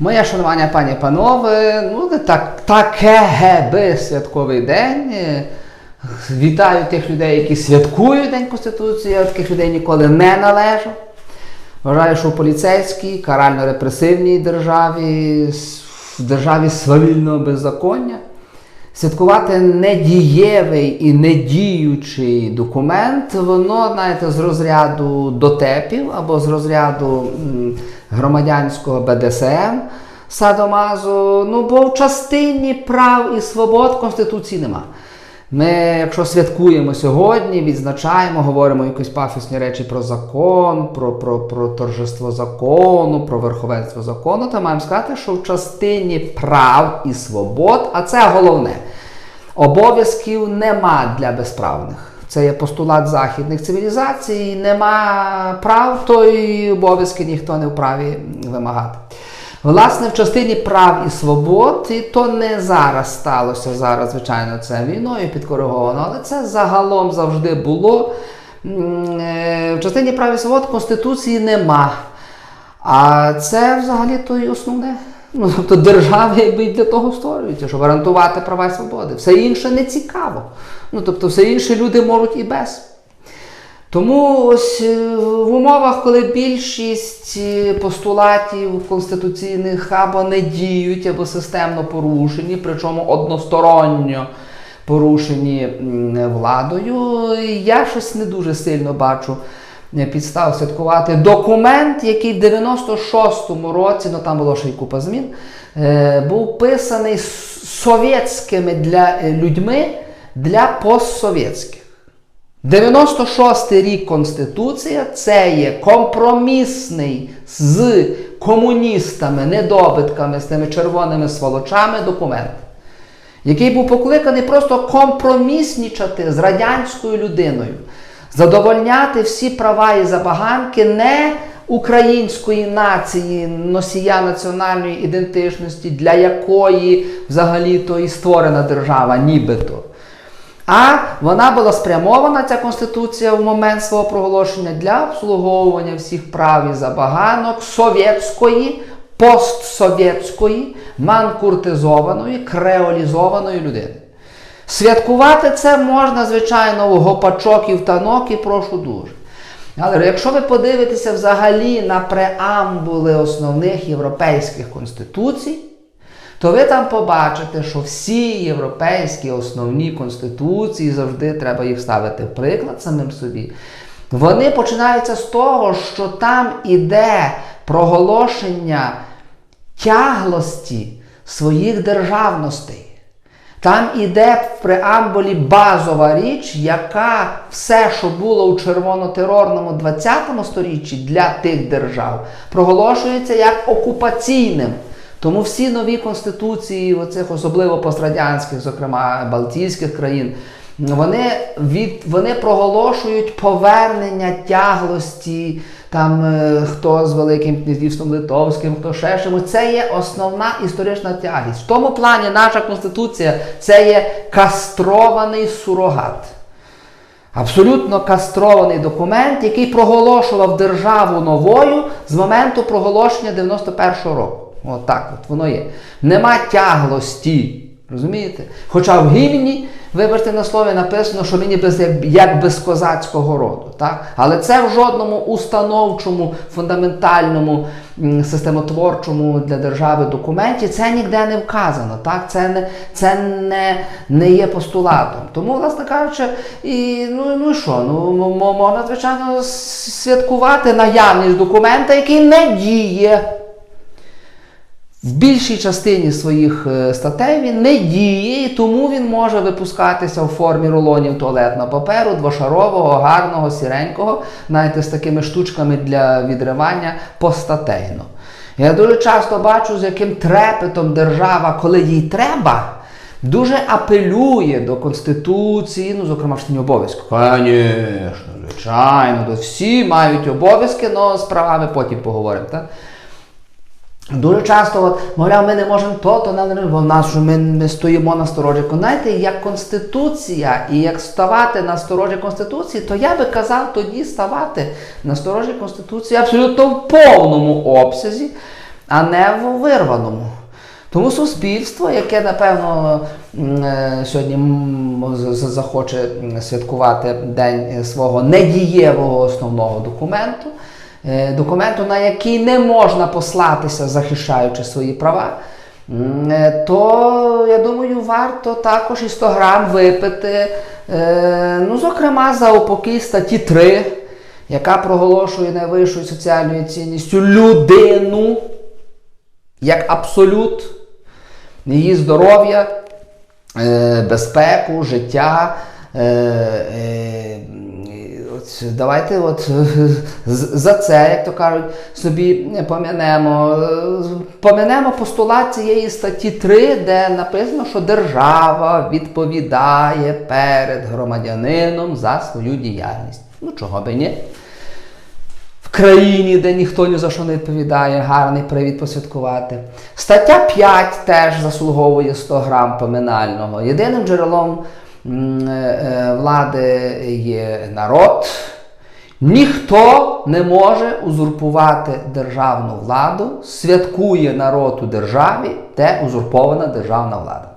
Моє шанування, пані і панове, ну не так, таке геби святковий день. Е, Вітаю тих людей, які святкують День Конституції, я таких людей ніколи не належу. Вважаю, що в поліцейській, карально-репресивній державі, в державі свавільного беззаконня, святкувати недієвий і недіючий документ, воно, знаєте, з розряду дотепів або з розряду громадянського БДСМ Садомазу. Ну, бо в частині прав і свобод Конституції нема. Ми, якщо святкуємо сьогодні, відзначаємо, говоримо якісь пафосні речі про закон, про, про, про торжество закону, про верховенство закону, то маємо сказати, що в частині прав і свобод, а це головне, обов'язків нема для безправних. Це є постулат західних цивілізацій, нема прав, то й обов'язки ніхто не вправі вимагати. Власне, в частині прав і свобод, і то не зараз сталося, зараз, звичайно, це війною підкориговано, але це загалом завжди було. Е, В частині прав і свобод Конституції нема. А це взагалі то й основне. Ну, тобто держава якби і для того створюється, щоб гарантувати права і свободи. Все інше не цікаво. Ну, тобто, все інше люди можуть і без. Тому ось е, в умовах, коли більшість е, постулатів конституційних або не діють, або системно порушені, причому односторонньо порушені владою, я щось не дуже сильно бачу е, підстав святкувати документ, який в 96-му році, ну там було ще й купа змін, був писаний совєтськими для людьми для постсовєтських. 96 рік Конституція це є компромісний з комуністами, недобитками, з тими червоними сволочами документ, який був покликаний просто компроміснічати з радянською людиною, задовольняти всі права і забаганки не української нації, носія національної ідентичності, для якої взагалі то і створена держава, нібито. А вона була спрямована, ця конституція в момент свого проголошення для обслуговування всіх прав і забаганок совєтської, постсовєтської, манкуртизованої, креолізованої людини. Святкувати це можна, звичайно, у гопачок і в танок, і прошу дуже. Але якщо ви подивитеся взагалі на преамбули основних європейських конституцій, то ви там побачите, що всі європейські основні конституції завжди треба їх ставити в приклад самим собі. Вони починаються з того, що там іде проголошення тяглості своїх державностей. Там іде в преамбулі базова річ, яка все, що було у червонотерорному 20 сторіччі для тих держав, проголошується як окупаційним. Тому всі нові конституції, оцих особливо пострадянських, зокрема Балтійських країн, вони, від, вони проголошують повернення тяглості, там е, хто з Великим князівством Литовським, хто ще чимось. Це є основна історична тягість. В тому плані наша конституція це є кастрований сурогат. Абсолютно кастрований документ, який проголошував державу новою з моменту проголошення 91-го року. От от воно є. Нема тяглості. Розумієте? Хоча в гімні, вибачте на слові, написано, що він без, як, як без козацького роду. Так? Але це в жодному установчому, фундаментальному, системотворчому для держави документі це ніде не вказано. Так? Це, не, це не, не є постулатом. Тому, власне кажучи, і, ну, ну що? Ну, можна, звичайно, святкувати наявність документа, який не діє. В більшій частині своїх е, статей він не діє, і тому він може випускатися в формі рулонів туалетного паперу, двошарового, гарного, сіренького, знаєте, з такими штучками для відривання постатейно. Я дуже часто бачу, з яким трепетом держава, коли їй треба, дуже апелює до Конституції, ну, зокрема, в обов'язку. Звісно, звичайно, всі мають обов'язки, але з правами потім поговоримо. Так? Дуже часто, от, мовляв, ми не можемо то, то не в нас що ми стоїмо на сторожі. Знаєте, як Конституція і як ставати на сторожі Конституції, то я би казав тоді ставати на сторожі Конституції абсолютно в повному обсязі. а не в вирваному. Тому суспільство, яке, напевно, е, сьогодні захоче святкувати день свого недієвого основного документу, документу, на який не можна послатися, захищаючи свої права, е, то я думаю, варто також і 100 грам випити, е, ну, зокрема, за упокій статті 3, яка проголошує найвищою соціальною цінністю людину як абсолют, її здоров'я, е, безпеку, життя. От Давайте от за це, як то кажуть, собі пом'янемо. Пом'янемо постулат цієї статті 3, де написано, що держава відповідає перед громадянином за свою діяльність. Ну чого би ні? В країні, де ніхто ні за що не відповідає, гарний привід посвяткувати. Стаття 5 теж заслуговує 100 грам поминального. Єдиним джерелом влади є народ. Ніхто не може узурпувати державну владу, святкує народ у державі, де узурпована державна влада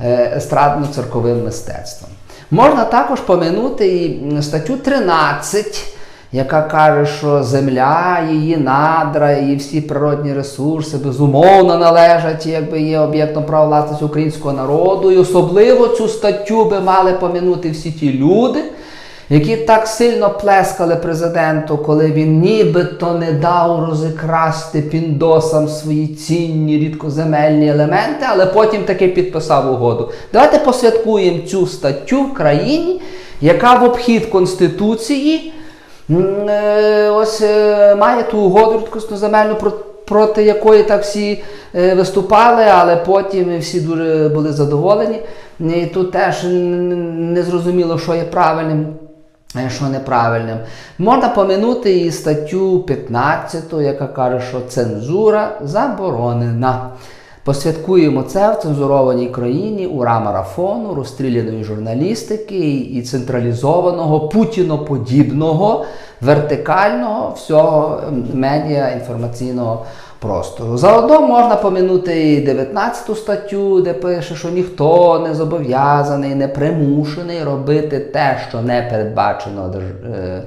е, естрадно-церковим мистецтвом. Можна також поминути і статтю 13, яка каже, що земля, її надра, її всі природні ресурси безумовно належать, якби є об'єктом права власності українського народу. І особливо цю статтю би мали помянути всі ті люди, які так сильно плескали президенту, коли він нібито не дав розікрасти піндосам свої цінні рідкоземельні елементи, але потім таки підписав угоду. Давайте посвяткуємо цю статтю в країні, яка в обхід Конституції ось е, має ту угоду рідкоземельну проти якої так всі е, виступали, але потім всі дуже були задоволені. І тут теж не зрозуміло, що є правильним. е, Що неправильним. Можна поминути і статтю 15, яка каже, що цензура заборонена. Посвяткуємо це в цензурованій країні ура марафону, розстріляної журналістики і централізованого путіноподібного вертикального всього медіа інформаційного простору. Заодно можна помінути і 19 статтю, де пише, що ніхто не зобов'язаний, не примушений робити те, що не передбачено е,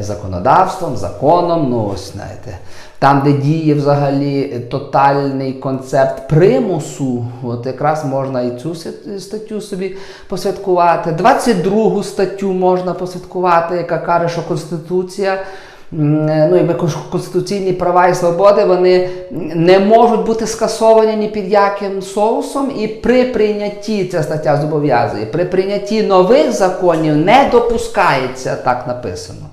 законодавством, законом. Ну, ось знаєте. Там, де діє взагалі тотальний концепт примусу, от якраз можна і цю статтю собі посвяткувати. 22 статтю можна посвяткувати, яка каже, що Конституція. Ну, кон- конституційні права і свободи вони не можуть бути скасовані ні під яким соусом, і при прийнятті ця стаття зобов'язує. При прийнятті нових законів не допускається так написано.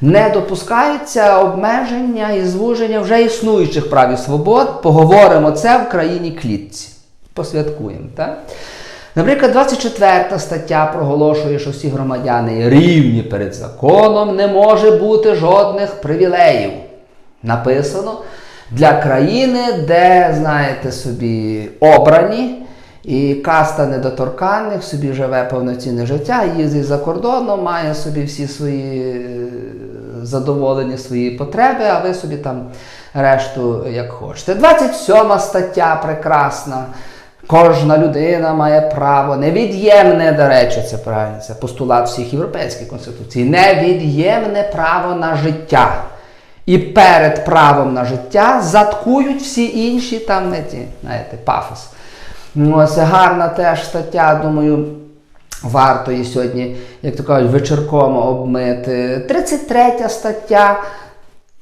Не допускається обмеження і звуження вже існуючих прав і свобод. Поговоримо це в країні клітці. Посвяткуємо. Так? Наприклад, 24 стаття проголошує, що всі громадяни рівні перед законом, не може бути жодних привілеїв. Написано для країни, де, знаєте собі, обрані. І каста недоторканних собі живе повноцінне життя, їздить за кордоном, має собі всі свої е, задоволені свої потреби, а ви собі там решту як хочете. 27 стаття прекрасна. Кожна людина має право, невід'ємне, до речі, це правильно, це постулат всіх європейських конституцій, невід'ємне право на життя. І перед правом на життя заткують всі інші там не ті, знаєте, пафос. Ну, Ось гарна теж стаття, думаю, варто її сьогодні, як то кажуть, вечірком обмити. 33 стаття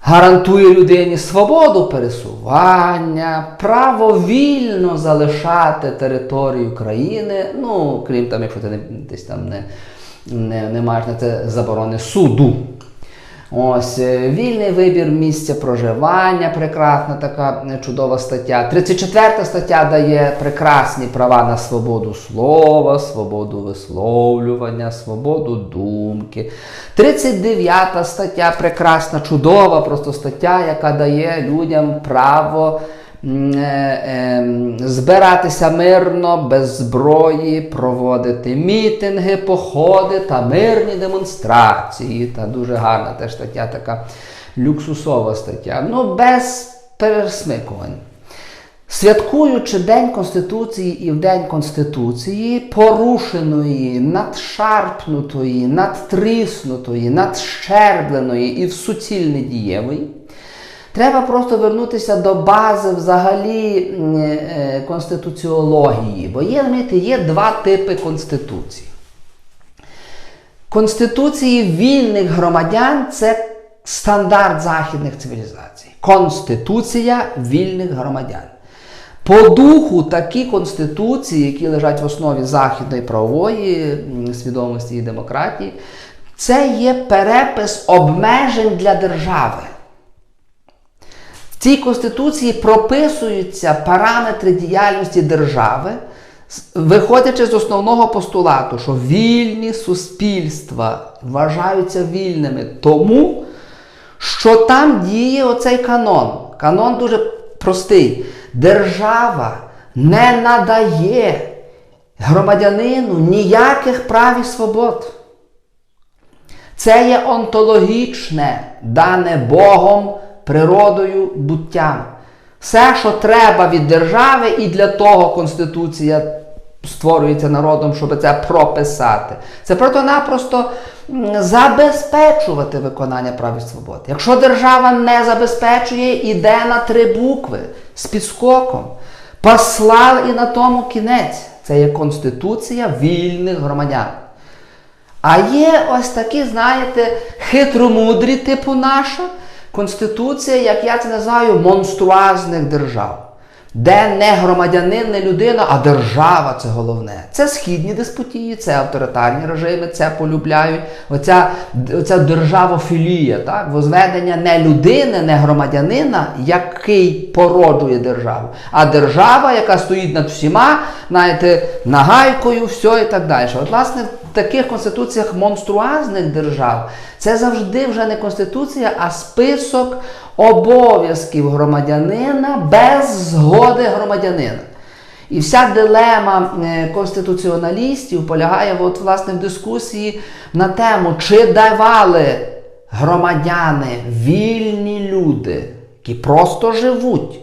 гарантує людині свободу пересування, право вільно залишати територію країни. Ну, крім там, якщо ти не, десь там не, не, не маєш на це заборони суду. Ось е, вільний вибір місця проживання, прекрасна така е, чудова стаття. 34 стаття дає прекрасні права на свободу слова, свободу висловлювання, свободу думки. 39 стаття прекрасна, чудова просто стаття, яка дає людям право збиратися мирно, без зброї, проводити мітинги, походи та мирні демонстрації. Та дуже гарна теж стаття, така люксусова стаття. Ну, без пересмикувань. Святкуючи День Конституції і в День Конституції, порушеної, надшарпнутої, надтріснутої, надщербленої і в суцільне дієвої, треба просто вернутися до бази взагалі е, конституціології. Бо є, розумієте, є два типи конституцій. Конституції вільних громадян це стандарт західних цивілізацій. Конституція вільних громадян. По духу такі конституції, які лежать в основі західної правової свідомості і демократії, це є перепис обмежень для держави. Цій конституції прописуються параметри діяльності держави, виходячи з основного постулату, що вільні суспільства вважаються вільними тому, що там діє оцей канон. Канон дуже простий. Держава не надає громадянину ніяких прав і свобод. Це є онтологічне, дане Богом, природою, буттям. Все, що треба від держави, і для того Конституція створюється народом, щоб це прописати. Це просто-напросто забезпечувати виконання прав і свобод. Якщо держава не забезпечує, іде на три букви з підскоком. Послав і на тому кінець. Це є Конституція вільних громадян. А є ось такі, знаєте, хитромудрі, типу наша конституція, як я це називаю, монструазних держав. Де не громадянин, не людина, а держава це головне. Це східні диспутії, це авторитарні режими, це полюбляють. Оця, оця державофілія, так? возведення не людини, не громадянина, який породжує державу, а держава, яка стоїть над всіма, знаєте, нагайкою, все і так далі. От, власне, в таких конституціях монструазних держав це завжди вже не конституція, а список обов'язків громадянина без згоди громадянина. І вся дилема е, конституціоналістів полягає от, власне, в дискусії на тему, чи давали громадяни вільні люди, які просто живуть.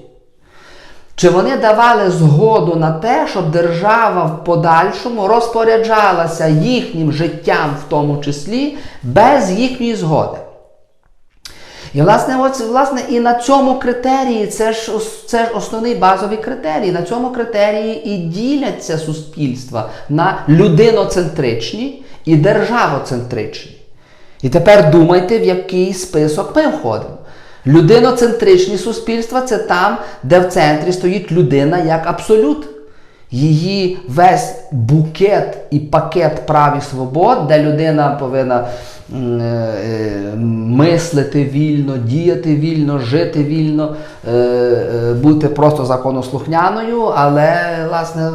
Чи вони давали згоду на те, щоб держава в подальшому розпоряджалася їхнім життям, в тому числі, без їхньої згоди? І власне, от, власне, і на цьому критерії, це ж, це ж основний базовий критерій. На цьому критерії і діляться суспільства на людиноцентричні і державоцентричні. І тепер думайте, в який список ми входимо. Людиноцентричні суспільства це там, де в центрі стоїть людина як абсолют. Її весь букет і пакет прав і свобод, де людина повинна е, мислити вільно, діяти вільно, жити вільно, е, е, бути просто законослухняною, але власне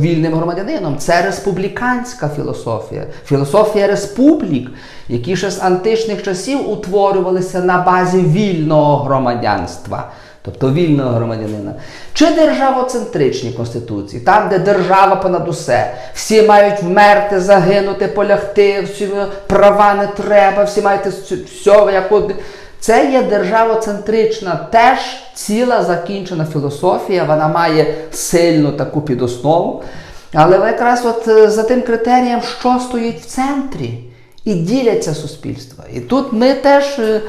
вільним громадянином. Це республіканська філософія, філософія республік, які ще з античних часів утворювалися на базі вільного громадянства. Тобто вільного громадянина. Чи державоцентричні конституції, там, де держава понад усе, всі мають вмерти, загинути, полягти, всі права не треба, всі мають все як одне. Це є державоцентрична, теж ціла закінчена філософія, вона має сильну таку підоснову. Але якраз от е, за тим критерієм, що стоїть в центрі. І діляться суспільства. І тут ми теж е,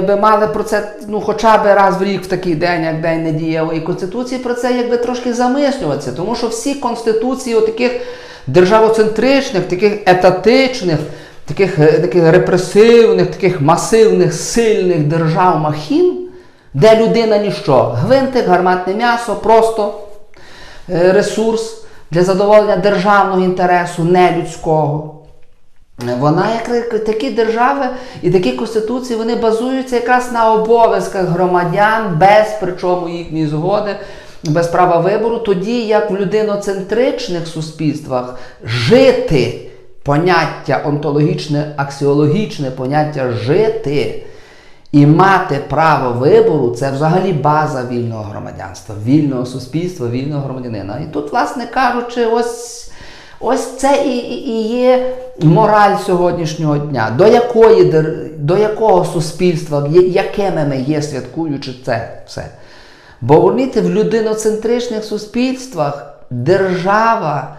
би мали про це ну, хоча б раз в рік в такий день, як День недієвої Конституції, про це якби трошки замислюватися. Тому що всі конституції таких державоцентричних, таких етатичних, таких, е, таких репресивних, таких масивних, сильних держав махін, де людина ніщо, гвинтик, гарматне м'ясо, просто е, ресурс для задоволення державного інтересу, не людського. Вона як такі держави і такі конституції вони базуються якраз на обов'язках громадян без причому їхньої згоди, без права вибору, тоді як в людиноцентричних суспільствах жити поняття онтологічне, аксіологічне поняття жити і мати право вибору це взагалі база вільного громадянства, вільного суспільства, вільного громадянина. І тут, власне кажучи, ось. Ось це і, і, і є мораль сьогоднішнього дня. До якої до якого суспільства, якими ми є, святкуючи це все. Бо розумієте, в людиноцентричних суспільствах держава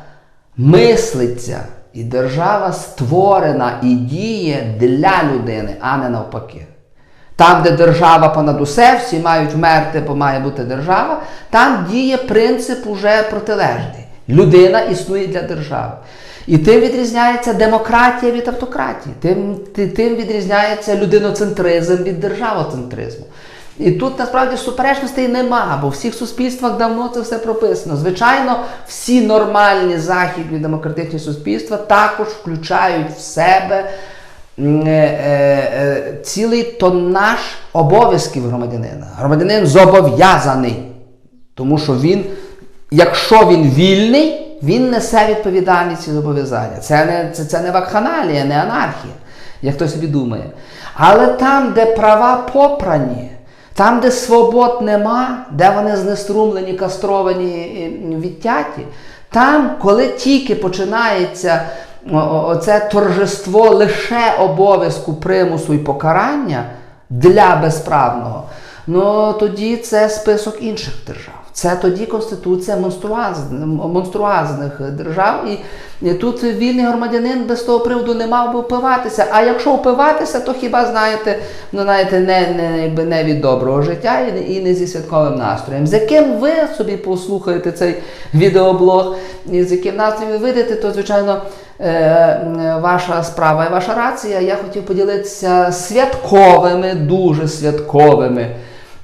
мислиться, і держава створена і діє для людини, а не навпаки. Там, де держава понад усе, всі мають вмерти, бо має бути держава, там діє принцип уже протилежний. Людина існує для держави. І тим відрізняється демократія від автократії, тим, тим відрізняється людиноцентризм від державоцентризму. І тут насправді суперечностей нема, бо в всіх суспільствах давно це все прописано. Звичайно, всі нормальні західні демократичні суспільства також включають в себе е, е, цілий тоннаж обов'язків громадянина. Громадянин зобов'язаний, тому що він, якщо він вільний, він несе відповідальність і зобов'язання. Це не, це, це не вакханалія, не анархія, як хтось собі думає. Але там, де права попрані, там, де свобод нема, де вони знеструмлені, кастровані, відтяті, там, коли тільки починається оце торжество лише обов'язку примусу і покарання для безправного, ну тоді це список інших держав. Це тоді конституція монструазних, держав, і, тут вільний громадянин без того приводу не мав би впиватися. А якщо впиватися, то хіба знаєте, ну знаєте, не, не, не від доброго життя і, і не зі святковим настроєм. З яким ви собі послухаєте цей відеоблог, і з яким настроєм ви вийдете, то звичайно. е, Ваша справа і ваша рація. Я хотів поділитися святковими, дуже святковими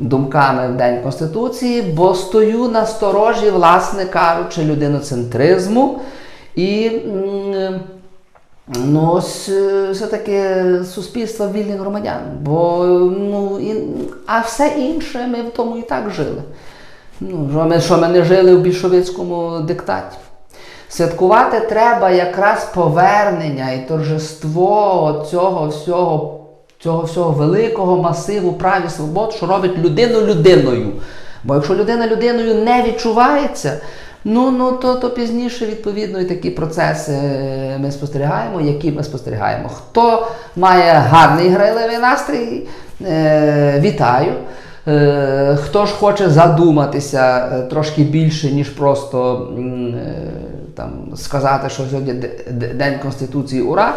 думками в День Конституції, бо стою на сторожі, власне кажучи, людиноцентризму і ну, е, все-таки суспільства вільних громадян. Бо, ну, і, а все інше ми в тому і так жили. Ну, що ми, що ми не жили в більшовицькому диктаті. Святкувати треба якраз повернення і торжество цього всього, цього всього великого масиву прав і свобод, що робить людину людиною. Бо якщо людина людиною не відчувається, ну, ну то, то пізніше відповідно і такі процеси ми спостерігаємо, які ми спостерігаємо. Хто має гарний грайливий настрій, е, вітаю. Е, Хто ж хоче задуматися е, трошки більше, ніж просто е, там, сказати, що сьогодні День Конституції ура,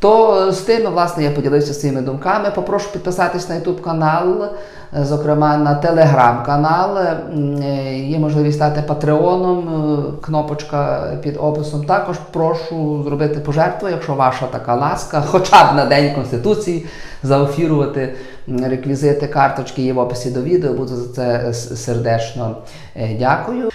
то з тими, власне, я поділився своїми думками. Попрошу підписатись на YouTube канал, е, зокрема на телеграм-канал. Е, Є можливість стати патреоном, е, кнопочка під описом. Також прошу зробити пожертву, якщо ваша така ласка, хоча б на День Конституції, заофірувати реквізити карточки є в описі до відео. Буду за це сердечно е, дякую.